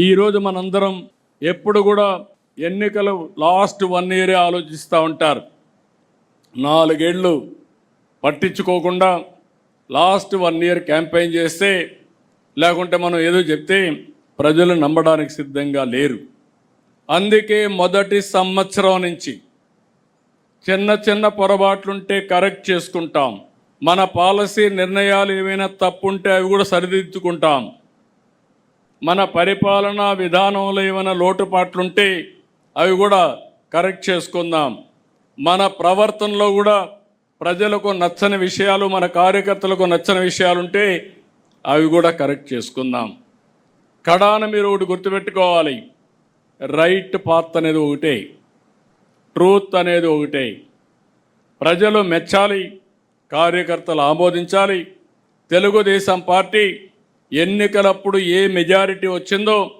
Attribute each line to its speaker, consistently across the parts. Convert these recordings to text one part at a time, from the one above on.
Speaker 1: ఈరోజు మనందరం ఎప్పుడు కూడా ఎన్నికలు లాస్ట్ వన్ ఇయరే ఆలోచిస్తూ ఉంటారు. నాలుగేళ్ళు పట్టించుకోకుండా లాస్ట్ వన్ ఇయర్ క్యాంపెయిన్ చేస్తే లేకుంటే మనం ఏదో చెప్తే ప్రజలు నమ్మడానికి సిద్ధంగా లేరు. అందుకే మొదటి సంవత్సరం నుంచి చిన్న చిన్న పొరపాట్లుంటే కరెక్ట్ చేసుకుంటాం. మన పాలసీ నిర్ణయాలు ఏమైనా తప్పుంటే అవి కూడా సరిదిద్దుకుంటాం. మన పరిపాలనా విధానంలో ఏమైనా లోటుపాట్లుంటే అవి కూడా కరెక్ట్ చేసుకుందాం. మన ప్రవర్తనలో కూడా ప్రజలకు నచ్చని విషయాలు మన కార్యకర్తలకు నచ్చని విషయాలుంటే అవి కూడా కరెక్ట్ చేసుకుందాం. కడాన మీరు ఒకటి గుర్తుపెట్టుకోవాలి. రైట్ పాత్ అనేది ఒకటే. ట్రూత్ అనేది ఒకటే. ప్రజలు మెచ్చాలి కార్యకర్తలు ఆమోదించాలి. తెలుగుదేశం పార్టీ ఎన్నికలప్పుడు ఏ మెజారిటీ వచ్చిందో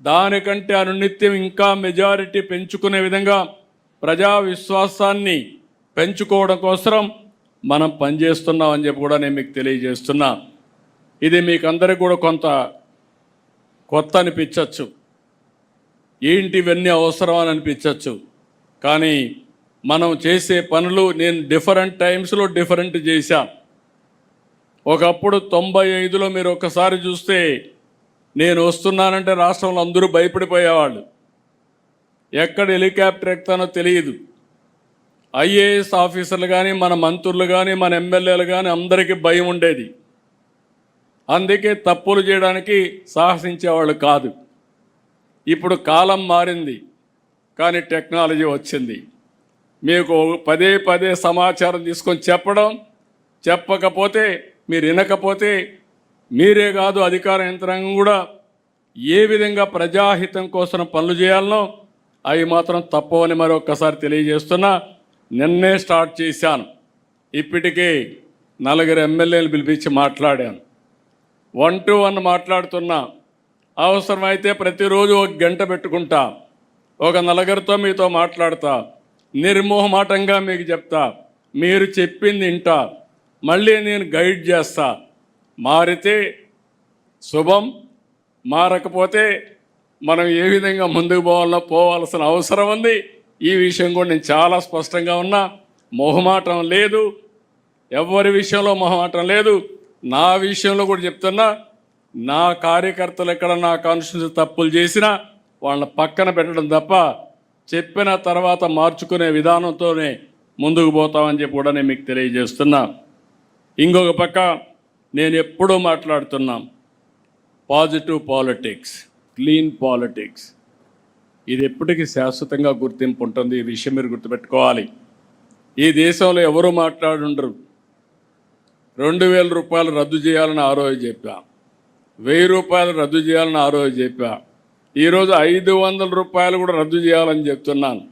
Speaker 1: దానికంటే అనునిత్యం ఇంకా మెజారిటీ పెంచుకునే విధంగా ప్రజా విశ్వాసాన్ని పెంచుకోవడం కోసం మనం పనిచేస్తున్నామని చెప్పి కూడా నేను మీకు తెలియజేస్తున్నా. ఇది మీకు అందరికీ కూడా కొంత కొత్త అనిపించవచ్చు ఏంటి ఇవన్నీ అవసరం అని అనిపించవచ్చు కానీ మనం చేసే పనులు నేను డిఫరెంట్ టైమ్స్లో డిఫరెంట్ చేశా. ఒకప్పుడు తొంభై ఐదులో మీరు ఒక్కసారి చూస్తే నేను వస్తున్నానంటే రాష్ట్రంలో అందరూ భయపడిపోయేవాళ్ళు. ఎక్కడ హెలికాప్టర్ ఎక్కుతానో తెలియదు. ఐఏఎస్ ఆఫీసర్లు కానీ మన మంత్రులు కానీ మన ఎమ్మెల్యేలు కానీ అందరికీ భయం ఉండేది. అందుకే తప్పులు చేయడానికి సాహసించేవాళ్ళు కాదు. ఇప్పుడు కాలం మారింది కానీ టెక్నాలజీ వచ్చింది. మీకు పదే పదే సమాచారం తీసుకొని చెప్పడం చెప్పకపోతే మీరు వినకపోతే మీరే కాదు అధికార యంత్రాంగం కూడా ఏ విధంగా ప్రజాహితం కోసం పనులు చేయాలనో అవి మాత్రం తప్పవని మరొక్కసారి తెలియజేస్తున్నా నిన్నే స్టార్ట్ చేశాను. ఇప్పటికే నలుగురు ఎమ్మెల్యేలు పిలిపించి మాట్లాడాను. వన్ టు వన్ మాట్లాడుతున్నా. అవసరమైతే ప్రతిరోజు ఒక గంట పెట్టుకుంటా. ఒక నలుగురితో మీతో మాట్లాడతా. నిర్మోహమాటంగా మీకు చెప్తా. మీరు చెప్పింది వింటా. మళ్ళీ నేను గైడ్ చేస్తా. మారితే శుభం మారకపోతే మనం ఏ విధంగా ముందుకు పోవాలో పోవాల్సిన అవసరం ఉంది. ఈ విషయం కూడా నేను చాలా స్పష్టంగా ఉన్నా. మొహమాటం లేదు. ఎవరి విషయంలో మొహమాటం లేదు. నా విషయంలో కూడా చెప్తున్నా. నా కార్యకర్తలు ఎక్కడ నా కాన్స్టిట్యూన్సీ తప్పులు చేసినా వాళ్ళని పక్కన పెట్టడం తప్ప చెప్పిన తర్వాత మార్చుకునే విధానంతోనే ముందుకు పోతామని చెప్పి కూడా నేను మీకు తెలియజేస్తున్నా. ఇంకొక పక్క నేను ఎప్పుడూ మాట్లాడుతున్నాం పాజిటివ్ పాలిటిక్స్ క్లీన్ పాలిటిక్స్. ఇది ఎప్పటికీ శాశ్వతంగా గుర్తింపు ఉంటుంది. ఈ విషయం మీరు గుర్తుపెట్టుకోవాలి. ఈ దేశంలో ఎవరు మాట్లాడుండరు? రెండు వేల రూపాయలు రద్దు చేయాలని ఆ రోజు చెప్పా. వెయ్యి రూపాయలు రద్దు చేయాలని ఆ రోజు చెప్పా. ఈరోజు ఐదు వందల రూపాయలు కూడా రద్దు చేయాలని చెప్తున్నాను.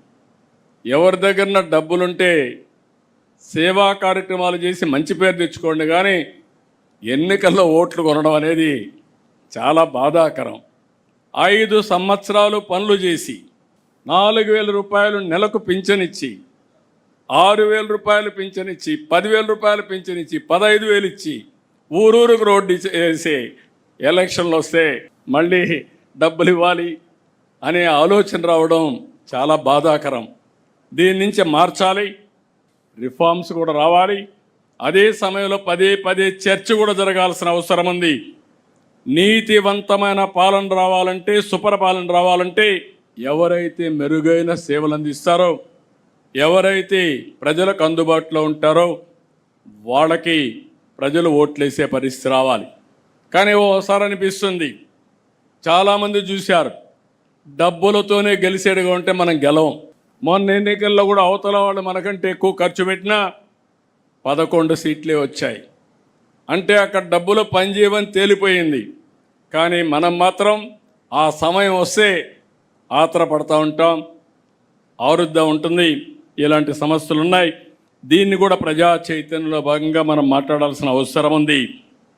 Speaker 1: ఎవరి దగ్గర డబ్బులుంటే సేవా కార్యక్రమాలు చేసి మంచి పేరు తెచ్చుకోండి కానీ ఎన్నికల్లో ఓట్లు కొనడం అనేది చాలా బాధాకరం. ఐదు సంవత్సరాలు పనులు చేసి నాలుగు వేల రూపాయలు నెలకు పింఛనిచ్చి ఆరు వేల రూపాయలు పింఛనిచ్చి పదివేల రూపాయలు పింఛనిచ్చి పదహైదు వేలు ఇచ్చి ఊరూరుకు రోడ్డు వేసి ఎలక్షన్లు వస్తే మళ్ళీ డబ్బులు ఇవ్వాలి అనే ఆలోచన రావడం చాలా బాధాకరం. దీని నుంచి మార్చాలి. రిఫార్మ్స్ కూడా రావాలి. అదే సమయంలో పదే పదే చర్చ కూడా జరగాల్సిన అవసరం ఉంది. నీతివంతమైన పాలన రావాలంటే సుపరిపాలన రావాలంటే ఎవరైతే మెరుగైన సేవలు అందిస్తారో ఎవరైతే ప్రజలకు అందుబాటులో ఉంటారో వాళ్ళకి ప్రజలు ఓట్లేసే పరిస్థితి రావాలి. కానీ ఓసారి అనిపిస్తుంది చాలామంది చూశారు డబ్బులతోనే గెలిచేడుగా ఉంటే మనం గెలవం. మొన్న ఎన్నికల్లో కూడా అవతల వాళ్ళు మనకంటే ఎక్కువ ఖర్చు పెట్టినా పదకొండు సీట్లే వచ్చాయి. అంటే అక్కడ డబ్బులు పనిచేయమని తేలిపోయింది. కానీ మనం మాత్రం ఆ సమయం వస్తే ఆతరపడతా ఉంటాం ఆరుద్ద ఉంటుంది ఇలాంటి సమస్యలు ఉన్నాయి దీన్ని కూడా ప్రజా చైతన్యంలో భాగంగా మనం మాట్లాడాల్సిన అవసరం ఉంది.